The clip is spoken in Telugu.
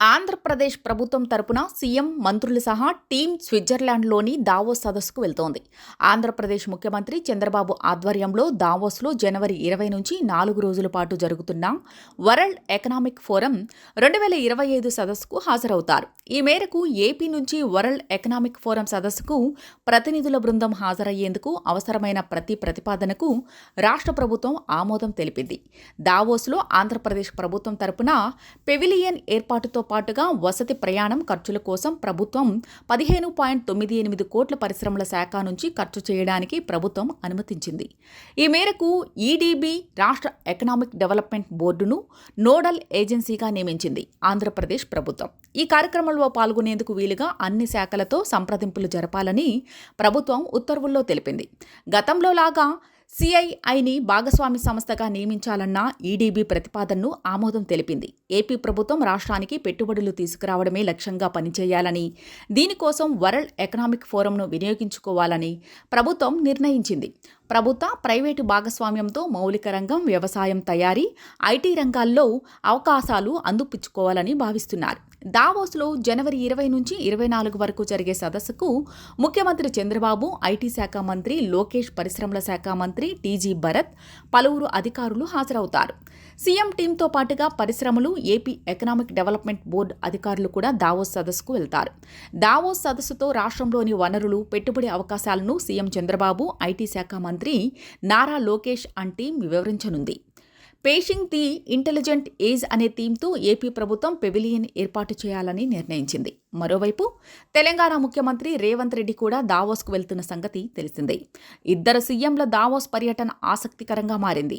ఆంధ్రప్రదేశ్ ప్రభుత్వం తరపున సీఎం మంత్రులు సహా టీం స్విట్జర్లాండ్లోని దావోస్ సదస్సుకు వెళ్తోంది. ఆంధ్రప్రదేశ్ ముఖ్యమంత్రి చంద్రబాబు ఆధ్వర్యంలో దావోస్లో జనవరి ఇరవై నుంచి నాలుగు రోజుల పాటు జరుగుతున్న వరల్డ్ ఎకనామిక్ ఫోరం రెండు వేల ఇరవై ఐదు సదస్సుకు హాజరవుతారు. ఈ మేరకు ఏపీ నుంచి వరల్డ్ ఎకనామిక్ ఫోరం సదస్సుకు ప్రతినిధుల బృందం హాజరయ్యేందుకు అవసరమైన ప్రతి ప్రతిపాదనకు రాష్ట్ర ప్రభుత్వం ఆమోదం తెలిపింది. దావోస్లో ఆంధ్రప్రదేశ్ ప్రభుత్వం తరపున పెవిలియన్ ఏర్పాటుతో పాటుగా వసతి ప్రయాణం ఖర్చుల కోసం ప్రభుత్వం పదిహేను పాయింట్ తొమ్మిది ఎనిమిది కోట్ల పరిశ్రమల శాఖ నుంచి ఖర్చు చేయడానికి ప్రభుత్వం అనుమతించింది. ఈ మేరకు ఈడీబీ రాష్ట్ర ఎకనామిక్ డెవలప్మెంట్ బోర్డును నోడల్ ఏజెన్సీగా నియమించింది ఆంధ్రప్రదేశ్ ప్రభుత్వం. ఈ కార్యక్రమంలో పాల్గొనేందుకు వీలుగా అన్ని శాఖలతో సంప్రదింపులు జరపాలని ప్రభుత్వం ఉత్తర్వుల్లో తెలిపింది. గతంలో లాగా సిఐఐని భాగస్వామి సంస్థగా నియమించాలన్న ఈడీబీ ప్రతిపాదనను ఆమోదం తెలిపింది. ఏపీ ప్రభుత్వం రాష్ట్రానికి పెట్టుబడులు తీసుకురావడమే లక్ష్యంగా పనిచేయాలని దీనికోసం వరల్డ్ ఎకనామిక్ ఫోరంను వినియోగించుకోవాలని ప్రభుత్వం నిర్ణయించింది. ప్రభుత్వ ప్రైవేటు భాగస్వామ్యంతో మౌలిక రంగం వ్యవసాయం తయారీ ఐటీ రంగాల్లో అవకాశాలు అందిపుచ్చుకోవాలని భావిస్తున్నారు. దావోస్లో జనవరి ఇరవై నుంచి ఇరవై నాలుగు వరకు జరిగే సదస్సుకు ముఖ్యమంత్రి చంద్రబాబు ఐటీ శాఖ మంత్రి లోకేష్ పరిశ్రమల శాఖ మంత్రి టీజీ భరత్ పలువురు అధికారులు హాజరవుతారు. సీఎం టీంతో పాటుగా పరిశ్రమలు ఏపీ ఎకనామిక్ డెవలప్మెంట్ బోర్డు అధికారులు కూడా దావోస్ సదస్సుకు వెళ్తారు. దావోస్ సదస్సుతో రాష్ట్రంలోని వనరులు పెట్టుబడి అవకాశాలను సీఎం చంద్రబాబు ఐటీ శాఖ మంత్రి నారా లోకేష్ అండ్ టీం వివరించనుంది. పేషింగ్ ది ఇంటెలిజెంట్ ఏజ్ అనే థీమ్తో ఏపీ ప్రభుత్వం పెవిలియన్ ఏర్పాటు చేయాలని నిర్ణయించింది. మరోవైపు తెలంగాణ ముఖ్యమంత్రి రేవంత్ రెడ్డి కూడా దావోస్కు వెళ్తున్న సంగతి తెలిసిందే. ఇద్దరు సీఎంల దావోస్ పర్యటన ఆసక్తికరంగా మారింది.